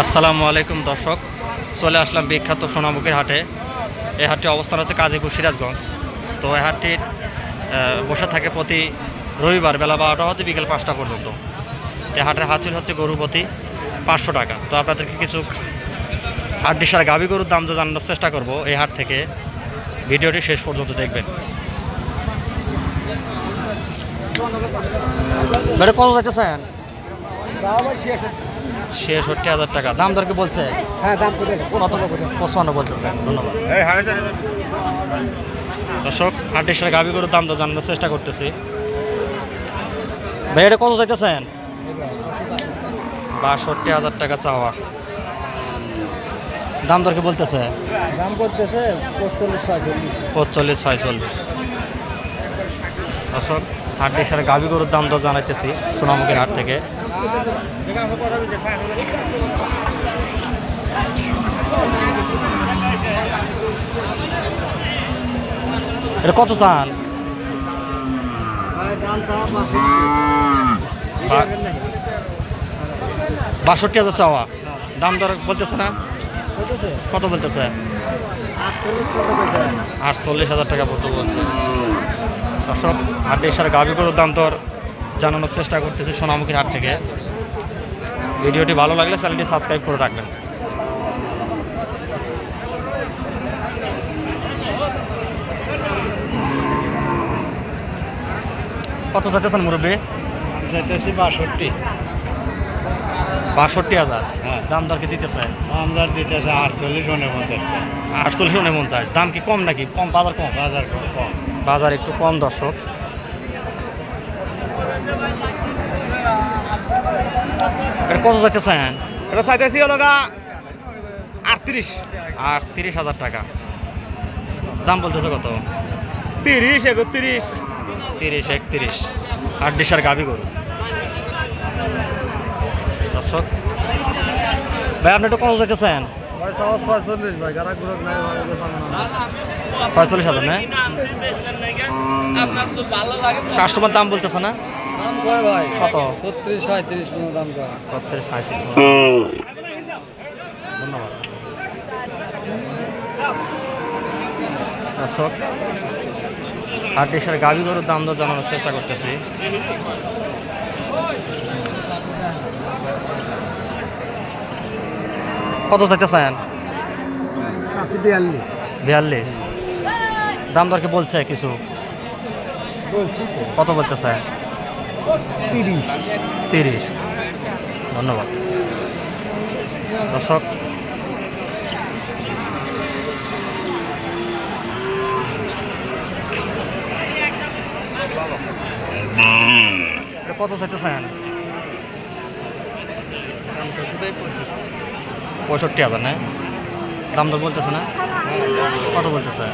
আসসালামু আলাইকুম দর্শক চলে আসলাম বিখ্যাত সোনামুখীর হাটে। এই হাটটি অবস্থান আছে কাজীপুর সিরাজগঞ্জ তো এই হাটটির আহ, বসে থাকে প্রতি রবিবার বেলা বারোটা হতে বিকেল পাঁচটা পর্যন্ত। এই হাটের হাঁচিল হচ্ছে গরু প্রতি পাঁচশো টাকা। তো আপনাদেরকে কিছু হাড্ডি সার গাভী গরুর দাম তো জানানোর চেষ্টা করব এই হাট থেকে। ভিডিওটি শেষ পর্যন্ত দেখবেন। কত যাইতেছেন? ছেষট্টি হাজার টাকা। দাম দর কি বলছে? হ্যাঁ দাম কত পঁচপান্ন বলতেছেন ধন্যবাদ। দর্শক সাথে গাভী গরুর দাম তো জানানোর চেষ্টা করতেছি। ভাই এটা কত চাইতেছেন? বাষট্টি হাজার টাকা চাওয়া। দাম দর কি বলতেছে? দাম করতেছে পঁচল্লিশ ছয়চল্লিশ। পঁচল্লিশ ছয়চল্লিশ। দর্শক সাথে গাভী গরুর দাম দর জানাইতেছি সোনামুখীর হাট থেকে। এটা কত চান বাষট্টি হাজার চাওয়া। দাম দর বলতেছে না? কত বলতেছে? আটচল্লিশ হাজার টাকা পর্যন্ত বলছে। দর্শক হাট এসার গাভী গরুর দাম দর জানানোর চেষ্টা করতেছি সোনামুখীর হাট থেকে। ভিডিওটি ভালো লাগলে চ্যানেলটি সাবস্ক্রাইব করে রাখবেন। কত চাইতেছেন মুরব্বী? চাইতেছি বাষট্টি। বাষট্টি হাজার। হ্যাঁ। দাম দর কি দিতেছে আমদার দিতেছে আটচল্লিশ উনপঞ্চাশ আটচল্লিশ উনপঞ্চাশ। দাম কি কম নাকি? কম বাজার কম? বাজার কম। বাজার একটু কম দর্শক। এটা কত যাইতেছেন এটা চাইতেছি হলো গা আটত্রিশ। আটত্রিশ হাজার টাকা। দাম বলতেছে কত? তিরিশ একত্রিশ। তিরিশ একত্রিশ। আট ডিসার গাবি গরু। দর্শক ভাই আপনি একটু কত ভাই ছয়চল্লিশ হাজার না? কাস্টমার দাম বলতেছে না? দাম কয় ভাই? কত? ছত্রিশ সাঁত্রিশ কোনো দাম কয়? সাঁত্রিশ ধন্যবাদ। দর্শক গাভী গরুর দাম দর জানানোর চেষ্টা করতেছি। কত চাইতেছেন? বিয়াল্লিশ। বিয়াল্লিশ। দাম দর কি বলছে কিছু? কত বলতেছে তিরিশ। তিরিশ। ধন্যবাদ। দর্শক এটা কত চাইতেছেন পঁয়ষট্টি। হাজার না? দাম তো বলতেছে না? কত বলতেছে?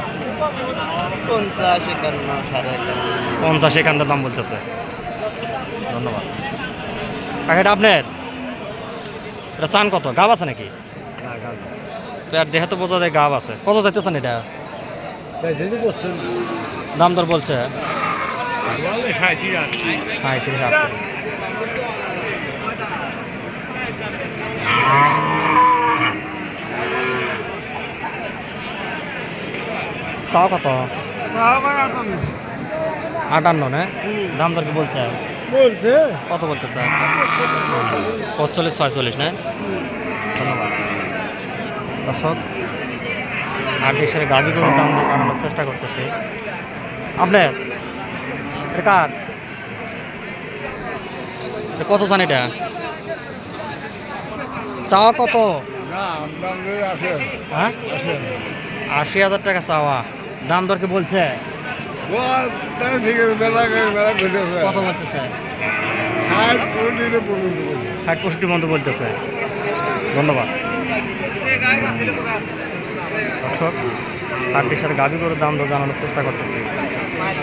পঞ্চাশ একান্ন সাড়ে একান্ন। পঞ্চাশ একান্নটার দাম বলতেছে। ধন্যবাদ। কাকা এটা আপনার? এটা চান কত? গাব আছে নাকি? আর দেহে তো বোঝা যায় গাব আছে। কত চাইতেছেন এটা? দাম দর বলছে? চাও কত? আটান্ন না? দাম দর কি বলছে? বলছে? কত বলতেছে পঁচল্লিশ ছয়চল্লিশ না? ধন্যবাদ। দর্শক আর দেশের গাড়ি গরুর দাম জানানোর চেষ্টা করতেছি। আপনার এটা কার? কত জান এটা? চাওয়া কত? আছে। হ্যাঁ? আশি হাজার টাকা চাওয়া। দাম দর কি বলছে? তাহলে ঠিক আছে মেলা মেলা বুঝে কত বলতেছে ষাট পর্যন্ত পর্যন্ত ষাট পঁয়ষট্টি মতো বলতেছে। ধন্যবাদ। দর্শক হাটটির সাথে গাভী করে দাম দর জানানোর চেষ্টা করতেছি।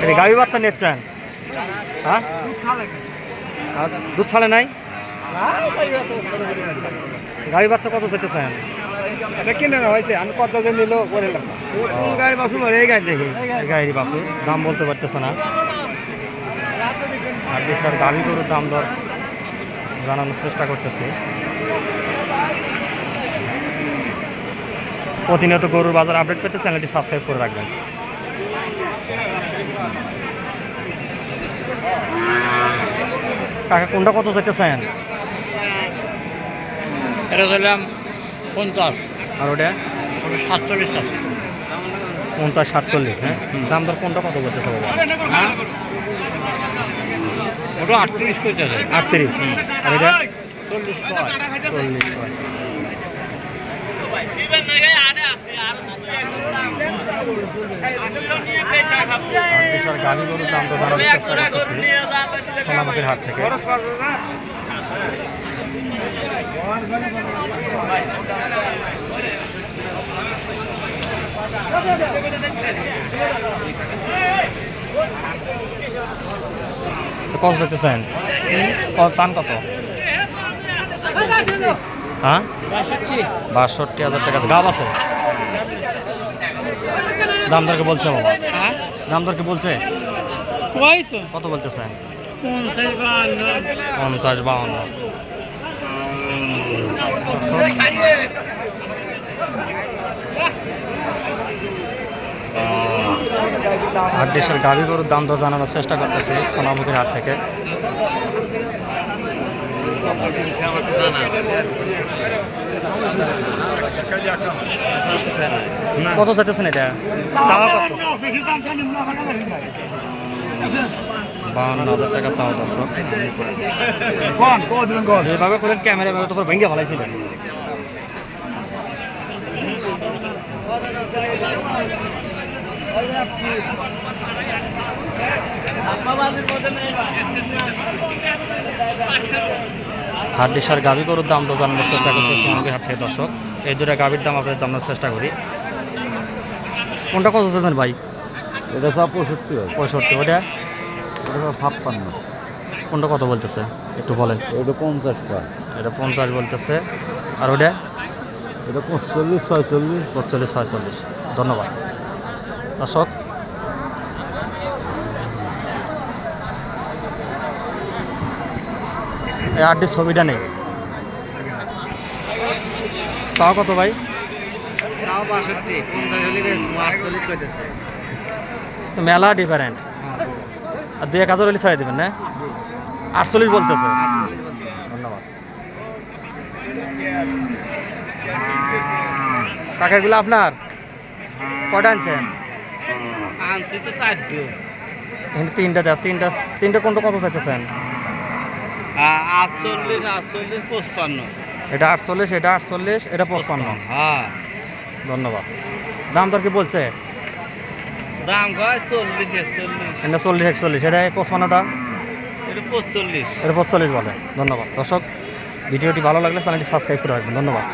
এটা গাভী বাচ্চা নিচ্ছেন হ্যাঁ? দুধ ছাড়ে নাই? গাভী বাচ্চা কত চাইতেছেন এটা কিনে না হয়েছে। আমি কত দিন নিল বললাম কোন গাড়ি বাসু এই গাড়ি দেখি। এই গাড়ি বাসু দাম বলতে পারতেছে না। হাটটির সাথে গাভী গরুর দাম দর জানানোর চেষ্টা করতেছি। প্রতিনিয়ত গরুর বাজার আপডেট পেতে চ্যানেলটি সাবস্ক্রাইব করে রাখবেন। কাকা কোনটা কত চাইতেছেন? এটা ধরলাম পঞ্চাশ। আর ওটা? ওটা সাতচল্লিশ আছে। পঞ্চাশ সাতচল্লিশ হ্যাঁ? দাম দর কোনটা কত বলতেছে বাবা? হ্যাঁ? ওটা আটত্রিশ করতেছে আটত্রিশ। আর এটা? চল্লিশ চল্লিশ। বিশাল গরুর দাম তো জানার চেষ্টা করতেছি। সোনামুখীর হাট থেকে। কত যেতেছেন চান কত? হ্যাঁ? বাষট্টি হাজার টাকা গাব আছে? দাম দরকে বলছে বাবা। হ্যাঁ দাম বলছে কত বলতেছেন পঞ্চাশ বাহান্ন। পঞ্চাশ বাউন্ন আর দেশের গাভী গরুর দাম দর জানানোর চেষ্টা করতেছি সোনামুখীর হাট থেকে। কত চাইতেছেন এটা? চাওয়া কত? বাউন্ন হাজার টাকা চাওয়া দর্শক। যেভাবে করেন ক্যামেরা ভেঙে ফেলাইছিলেন। হাড্ডিসার গাভী গরুর দাম তো জানানোর চেষ্টা করতেছি আমাদের হাট থেকে দর্শক। এই দুটা গাভীর দাম আপনাদের জানানোর চেষ্টা করি। কোনটা কত দেবেন ভাই? এটা সব পঁয়ষট্টি পঁয়ষট্টি ওটা? ছাপ্পান্ন। কোনটা কত বলতেছে? একটু বলেন। এটা পঞ্চাশ টাকা এটা পঞ্চাশ বলতেছে। আর ওটা? এটা পঁচল্লিশ ছয়চল্লিশ। পঁচল্লিশ ছয়চল্লিশ। ধন্যবাদ। দর্শক। এই আটটির ছবিটা নেই। তাও কত ভাই? তো মেলা ডিফারেন্ট আর দুই এক হাজার হলে ছাড়িয়ে দেবেন না? আটচল্লিশ বলতেছে। ধন্যবাদ। কাকাগুলো আপনার? কটা আনছেন? তিনটা দেখ তিনটা তিনটা কোনটা কত চাইতেছেন? আটচল্লিশ আটচল্লিশ পঁচপান্ন। এটা আটচল্লিশ এটা আটচল্লিশ এটা পঁচপান্ন হ্যাঁ। ধন্যবাদ। দাম দর কি বলছে? দাম কয়? চল্লিশ একচল্লিশ। এটা চল্লিশ একচল্লিশ। এটা পঁচপান্নটা? এটা পঁচল্লিশ। এটা পঁচল্লিশ বলে। ধন্যবাদ। দর্শক ভিডিওটি ভালো লাগলে চ্যানেলটি সাবস্ক্রাইব করে রাখবেন। ধন্যবাদ।